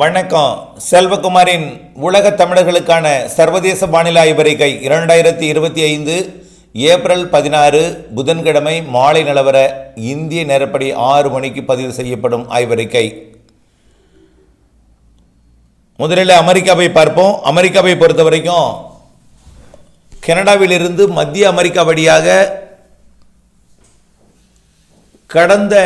வணக்கம். செல்வகுமாரின் உலக தமிழர்களுக்கான சர்வதேச வானிலை ஆய்வறிக்கை இரண்டாயிரத்தி இருபத்தி ஐந்து ஏப்ரல் பதினாறு புதன்கிழமை மாலை நிலவர இந்திய நேரப்படி ஆறு மணிக்கு பதிவு செய்யப்படும் ஆய்வறிக்கை முதலில் அமெரிக்காவை பார்ப்போம். அமெரிக்காவை பொறுத்த வரைக்கும் கனடாவிலிருந்து மத்திய அமெரிக்கா வழியாக கடந்த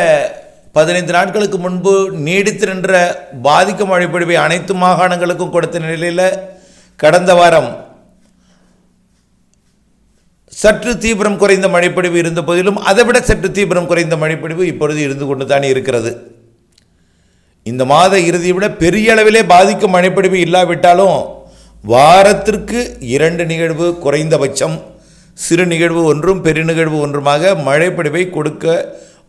பதினைந்து நாட்களுக்கு முன்பு நீடித்து நின்ற பாதிக்கும் மழைப்பொழிவை அனைத்து மாகாணங்களுக்கும் கொடுத்த நிலையில் கடந்த வாரம் சற்று தீவிரம் குறைந்த மழைப்பொழிவு இருந்த போதிலும் அதைவிட சற்று தீவிரம் குறைந்த மழைப்பொழிவு இப்பொழுது இருந்து கொண்டு தான் இருக்கிறது. இந்த மாத இறுதியை விட பெரிய அளவிலே பாதிக்கும் மழைப்பொழிவு இல்லாவிட்டாலும் வாரத்திற்கு இரண்டு நிகழ்வு குறைந்தபட்சம் சிறு நிகழ்வு ஒன்றும் பெரிய நிகழ்வு ஒன்றுமாக மழைப்பொழிவை கொடுக்க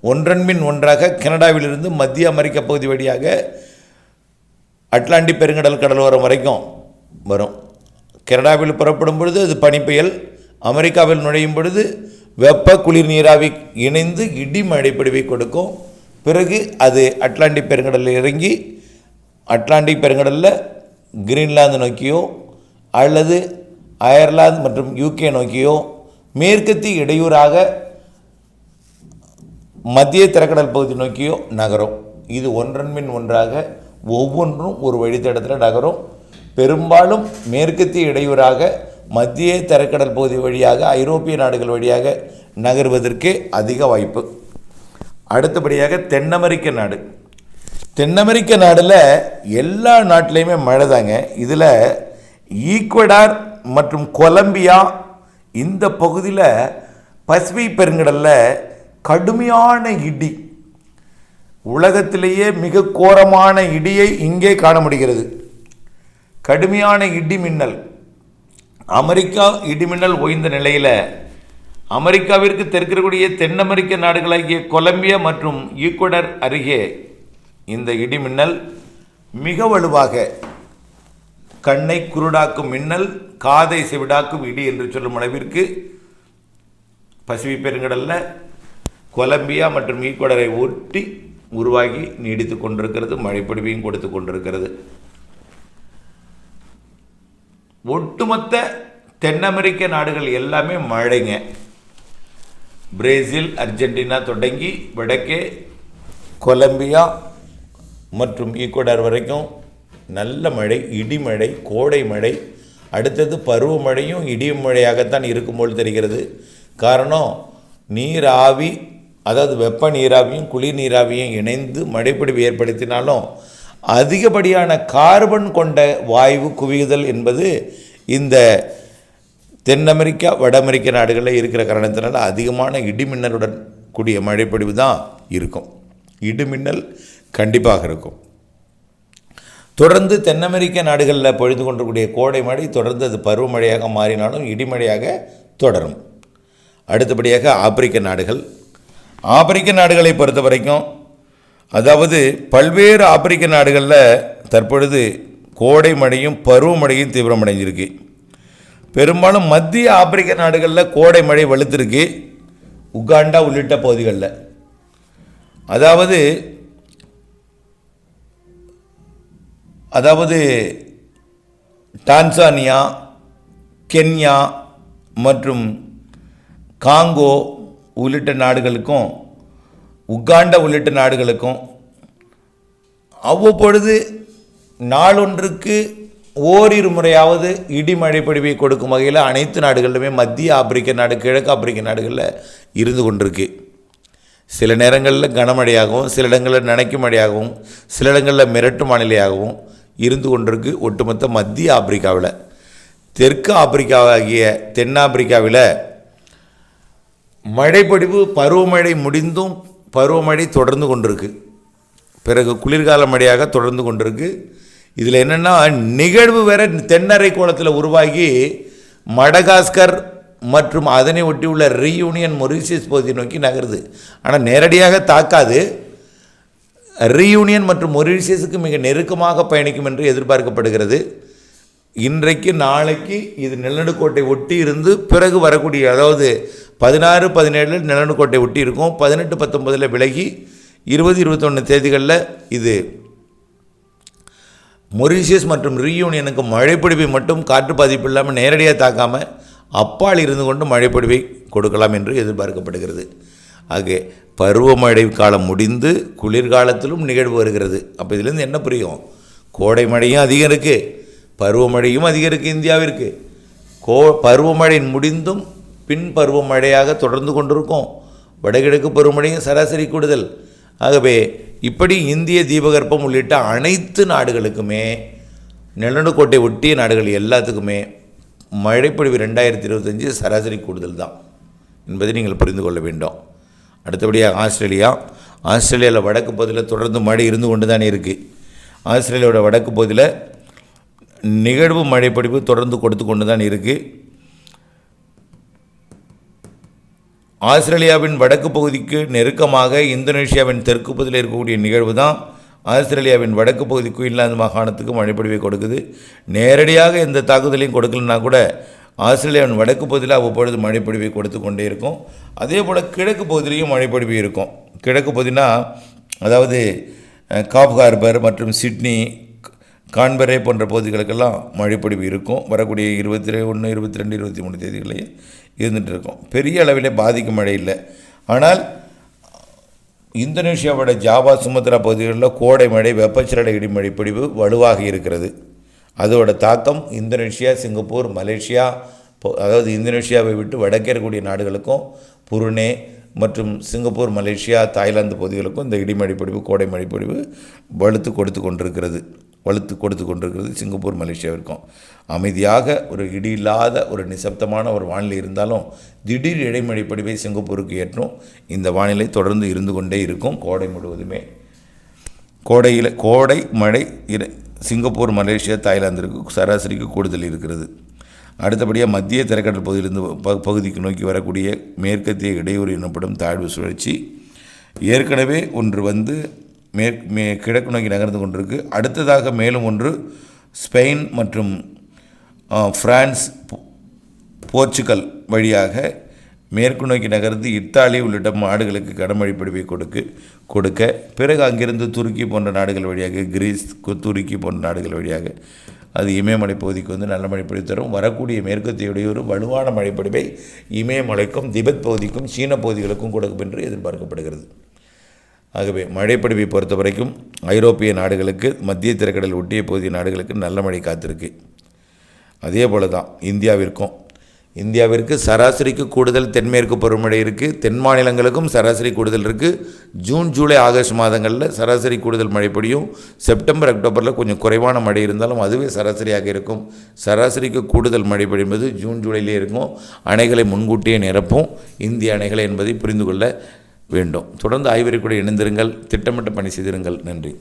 ஒன்றன்பின் ஒன்றாக கனடாவிலிருந்து மத்திய அமெரிக்க பகுதி வழியாக அட்லாண்டிக் பெருங்கடல் கடலோரம் வரைக்கும் வரும். கனடாவில் புறப்படும் பொழுது அது பனிப்புயல் அமெரிக்காவில் நுழையும் பொழுது வெப்ப குளிர் நீராவி இணைந்து இடி மழைப்பொழிவை கொடுக்கும். பிறகு அது அட்லாண்டிக் பெருங்கடலில் இறங்கி அட்லாண்டிக் பெருங்கடலில் கிரீன்லாந்து நோக்கியோ அல்லது அயர்லாந்து மற்றும் யூகே நோக்கியோ மேற்கத்திய இடையூறாக மத்திய திரைக்கடல் பகுதி நோக்கியோ நகரும். இது ஒன்றன் பின் ஒன்றாக ஒவ்வொன்றும் ஒரு வழித்தடத்தில் நகரும். பெரும்பாலும் மேற்கத்திய இடையூறாக மத்திய தரைக்கடல் பகுதி வழியாக ஐரோப்பிய நாடுகள் வழியாக நகர்வதற்கு அதிக வாய்ப்பு. அடுத்தபடியாக தென் அமெரிக்க நாடு. தென் அமெரிக்க நாடில் எல்லா நாட்டிலையுமே மழை தாங்க. இதில் ஈக்வடார் மற்றும் கொலம்பியா இந்த பகுதியில் பசிபிக் பெருங்கடலில் கடுமையான இடி. உலகத்திலேயே மிக கோரமான இடியை இங்கே காண முடிகிறது. கடுமையான இடி மின்னல். அமெரிக்கா இடிமின்னல் ஓய்ந்த நிலையில் அமெரிக்காவிற்கு தெற்கிற்குரிய தென் அமெரிக்க நாடுகளாகிய கொலம்பியா மற்றும் ஈக்குவடர் அருகே இந்த இடிமின்னல் மிக வலுவாக கண்ணை குருடாக்கும் மின்னல் காதை செவிடாக்கும் இடி என்று சொல்லும் அளவிற்கு பசிபிக் பெருங்கடலில் கொலம்பியா மற்றும் ஈக்குவடரை ஒட்டி உருவாகி நீடித்து கொண்டிருக்கிறது மழைப்பொழிவையும் கொடுத்து கொண்டிருக்கிறது. ஒட்டுமொத்த தென் அமெரிக்க நாடுகள் எல்லாமே மழைங்க. பிரேசில் அர்ஜென்டினா தொடங்கி வடக்கே கொலம்பியா மற்றும் ஈக்குவடார் வரைக்கும் நல்ல மழை இடிமழை கோடை மழை அடுத்தது பருவமழையும் இடியும் மழையாகத்தான் தெரிகிறது. காரணம் நீர் ஆவி அதாவது வெப்ப நீராவியும் குளிர் நீராவியும் இணைந்து மழைப்பிடிவு ஏற்படுத்தினாலும் அதிகப்படியான கார்பன் கொண்ட வாயு குவியுதல் என்பது இந்த தென் அமெரிக்கா வட அமெரிக்க நாடுகளில் இருக்கிற காரணத்தினால அதிகமான இடிமின்னலுடன் கூடிய மழைப்பொழிவு தான் இருக்கும். இடிமின்னல் கண்டிப்பாக இருக்கும். தொடர்ந்து தென் அமெரிக்க நாடுகளில் பொழிந்து கொண்டிருக்கூடிய கோடை மழை தொடர்ந்து அது பருவமழையாக மாறினாலும் இடிமழையாக தொடரும். அடுத்தபடியாக ஆப்பிரிக்க நாடுகள் ஆப்பிரிக்க நாடுகளை பொறுத்த வரைக்கும் அதாவது பல்வேறு ஆப்பிரிக்க நாடுகளில் தற்பொழுது கோடை மழையும் பருவமழையும் தீவிரமடைஞ்சிருக்கு. பெரும்பாலும் மத்திய ஆப்பிரிக்க நாடுகளில் கோடை மழை வலுத்திருக்கு உகாண்டா உள்ளிட்ட பகுதிகளில். அதாவது அதாவது டான்சானியா கென்யா மற்றும் காங்கோ உள்ளிட்ட நாடுகளுக்கும் உகாண்டா உள்ளிட்ட நாடுகளுக்கும் அவ்வப்பொழுது நாளொன்றுக்கு ஓரிரு முறையாவது இடிமழை பொழிவை கொடுக்கும் வகையில் அனைத்து நாடுகளிலுமே மத்திய ஆப்பிரிக்க நாடு கிழக்கு ஆப்பிரிக்க நாடுகளில் இருந்து கொண்டிருக்கு. சில நேரங்களில் கனமழையாகவும் சில இடங்களில் நனைக்கும் மழையாகவும் சில இடங்களில் மிரட்டு வானிலையாகவும் இருந்து கொண்டிருக்கு ஒட்டுமொத்த மத்திய ஆப்பிரிக்காவில். தெற்கு ஆப்பிரிக்காவாகிய தென்னாப்பிரிக்காவில் மழைப்படிவு பருவமழை முடிந்தும் பருவமழை தொடர்ந்து கொண்டிருக்கு. பிறகு குளிர்கால மழையாக தொடர்ந்து கொண்டிருக்கு. இதில் என்னென்னா நிகழ்வு வேற தென்னரை கோலத்தில் உருவாகி மடகாஸ்கர் மற்றும் அதனை ஒட்டியுள்ள ரீயூனியன் மொரிசியஸ் பகுதியை நோக்கி நகருது. ஆனால் நேரடியாக தாக்காது. ரீயூனியன் மற்றும் மொரிஷியஸுக்கு மிக நெருக்கமாக பயணிக்கும் என்று எதிர்பார்க்கப்படுகிறது. இன்றைக்கு நாளைக்கு இது நிலநடுக்கோட்டை ஒட்டி இருந்து பிறகு வரக்கூடிய அதாவது பதினாறு பதினேழில் நிலநடுக்கோட்டை ஒட்டி இருக்கும் பதினெட்டு பத்தொம்பதில் விலகி இருபது இருபத்தொன்று தேதிகளில் இது. மொரிஷியஸ் மற்றும் ரீயூனியனுக்கு மழைப்பிடிப்பை மட்டும் காற்று பாதிப்பு இல்லாமல் நேரடியாக தாக்காமல் அப்பால் இருந்து கொண்டு மழைப்பிடிவை கொடுக்கலாம் என்று எதிர்பார்க்கப்படுகிறது. ஆகே பருவமழை காலம் முடிந்து குளிர்காலத்திலும் நிகழ்வு வருகிறது. அப்போ இதுலேருந்து என்ன புரியும்? கோடை மழையும் அதிகம் இருக்குது பருவமழையும் அதிகம் இருக்குது இந்தியாவிற்கு. கோ பருவமழை முடிந்தும் பின் பருவமழையாக தொடர்ந்து கொண்டிருக்கும். வடகிழக்கு பருவமழையும் சராசரி கூடுதல். ஆகவே இப்படி இந்திய தீபகற்பம் உள்ளிட்ட அனைத்து நாடுகளுக்குமே நிலநடுக்கோட்டை ஒட்டிய நாடுகள் எல்லாத்துக்குமே மழைப்பொழிவு ரெண்டாயிரத்தி இருபத்தஞ்சி சராசரி கூடுதல் தான் என்பதை நீங்கள் புரிந்து கொள்ள வேண்டும். அடுத்தபடியாக ஆஸ்திரேலியா. ஆஸ்திரேலியாவில் வடக்கு பகுதியில் தொடர்ந்து மழை இருந்து கொண்டு தானே இருக்குது ஆஸ்திரேலியாவோட வடக்கு பகுதியில் நிகழ்வு மழைப்பொழிவு தொடர்ந்து கொடுத்து கொண்டு தான் இருக்குது ஆஸ்திரேலியாவின் வடக்கு பகுதிக்கு நெருக்கமாக இந்தோனேஷியாவின் தெற்கு பகுதியில் இருக்கக்கூடிய நிகழ்வு தான் ஆஸ்திரேலியாவின் வடக்கு பகுதிக்கு குயின்லாந்து மாகாணத்துக்கும் மழைப்பொழிவை கொடுக்குது. நேரடியாக எந்த தாக்குதலையும் கொடுக்கலன்னா கூட ஆஸ்திரேலியாவின் வடக்கு பகுதியில் அவ்வப்பொழுது மழைப்பொழிவை கொடுத்து கொண்டே இருக்கும். அதே போல் கிழக்கு பகுதியிலையும் மழைப்பொழிவு இருக்கும். கிழக்கு பகுதினா அதாவது காப் ஹார்பர் மற்றும் சிட்னி கான்பரே போன்ற பகுதிகளுக்கெல்லாம் மழைப்பொழிவு இருக்கும். வரக்கூடிய இருபத்தி ஒன்று இருபத்தி ரெண்டு இருபத்தி மூணு தேதிகளையே இருந்துகிட்டு இருக்கும். பெரிய அளவில் பாதிக்கும் மழை இல்லை. ஆனால் இந்தோனேஷியாவோட ஜாவா சுமத்ரா பகுதிகளில் கோடை மழை வெப்பச்சலடை இடிமழை பொழிவு வலுவாக இருக்கிறது. அதோட தாக்கம் இந்தோனேஷியா சிங்கப்பூர் மலேசியா அதாவது இந்தோனேஷியாவை விட்டு வடக்கே இருக்கக்கூடிய நாடுகளுக்கும் புருனே மற்றும் சிங்கப்பூர் மலேசியா தாய்லாந்து பகுதிகளுக்கும் இந்த இடிமழை பொழிவு கோடை மழை பொழிவு வலுத்து கொடுத்து கொண்டிருக்கிறது. வலுத்து கொடுத்து கொண்டிருக்கிறது சிங்கப்பூர் மலேசியாவிற்கும். அமைதியாக ஒரு இடி இல்லாத ஒரு நிசப்தமான ஒரு வானிலை இருந்தாலும் திடீர் இடைமழை படிவை சிங்கப்பூருக்கு ஏற்றும் இந்த வானிலை தொடர்ந்து இருந்து கொண்டே இருக்கும். கோடை முழுவதுமே. கோடையில் கோடை மழை சிங்கப்பூர் மலேசியா தாய்லாந்திற்கு சராசரிக்கு கூடுதல் இருக்கிறது. அடுத்தபடியாக மத்திய திரைக்கடல் பகுதியிலிருந்து ப- பகுதிக்கு நோக்கி வரக்கூடிய மேற்கத்திய இடையூறு எனப்படும் தாழ்வு சுழற்சி. ஏற்கனவே ஒன்று வந்து மேற்கு மே கிழக்கு நோக்கி நகர்ந்து கொண்டிருக்கு. அடுத்ததாக மேலும் ஒன்று ஸ்பெயின் மற்றும் ஃப்ரான்ஸ் போ- போர்ச்சுகல் வழியாக மேற்கு நோக்கி நகர்ந்து இத்தாலி உள்ளிட்ட நாடுகளுக்கு கடமழை கொடுக்க கொடுக்க பிறகு அங்கிருந்து துருக்கி போன்ற நாடுகள் வழியாக கிரீஸ் கு- துருக்கி போன்ற நாடுகள் வழியாக அது இமயமலை பகுதிக்கு வந்து நல்ல மழைப்பொழிவு தரும். வரக்கூடிய மேற்கத்தையுடைய ஒரு வலுவான மழைப்பொழிவை இமயமலைக்கும் திபெத் பகுதிக்கும் சீன பகுதிகளுக்கும் கொடுக்கும் என்று எதிர்பார்க்கப்படுகிறது. ஆகவே மழைப்பொழிவை பொறுத்த வரைக்கும் ஐரோப்பிய நாடுகளுக்கு மத்திய திரைக்கடல் ஒட்டிய பகுதி நாடுகளுக்கு நல்ல மழை காத்திருக்கு. அதே போல தான் இந்தியாவிற்கும். இந்தியாவிற்கு சராசரிக்கு கூடுதல் தென்மேற்கு பருவமழை இருக்குது தென் மாநிலங்களுக்கும் சராசரி கூடுதல் இருக்குது ஜூன் ஜூலை ஆகஸ்ட் மாதங்களில் சராசரி கூடுதல் மழை பொழியும். செப்டம்பர் அக்டோபரில் கொஞ்சம் குறைவான மழை இருந்தாலும் அதுவே சராசரியாக இருக்கும். சராசரிக்கு கூடுதல் மழை பொழியும்போது ஜூன் ஜூலையிலே இருக்கும். அணைகளை முன்கூட்டியே நிரப்பும். இந்திய அணைகளை என்பதை புரிந்து கொள்ள வேண்டும். தொடர்ந்து ஆய்வறிக்கூட இணைந்திருங்கள். திட்டமிட்ட பணி செய்திருங்கள். நன்றி.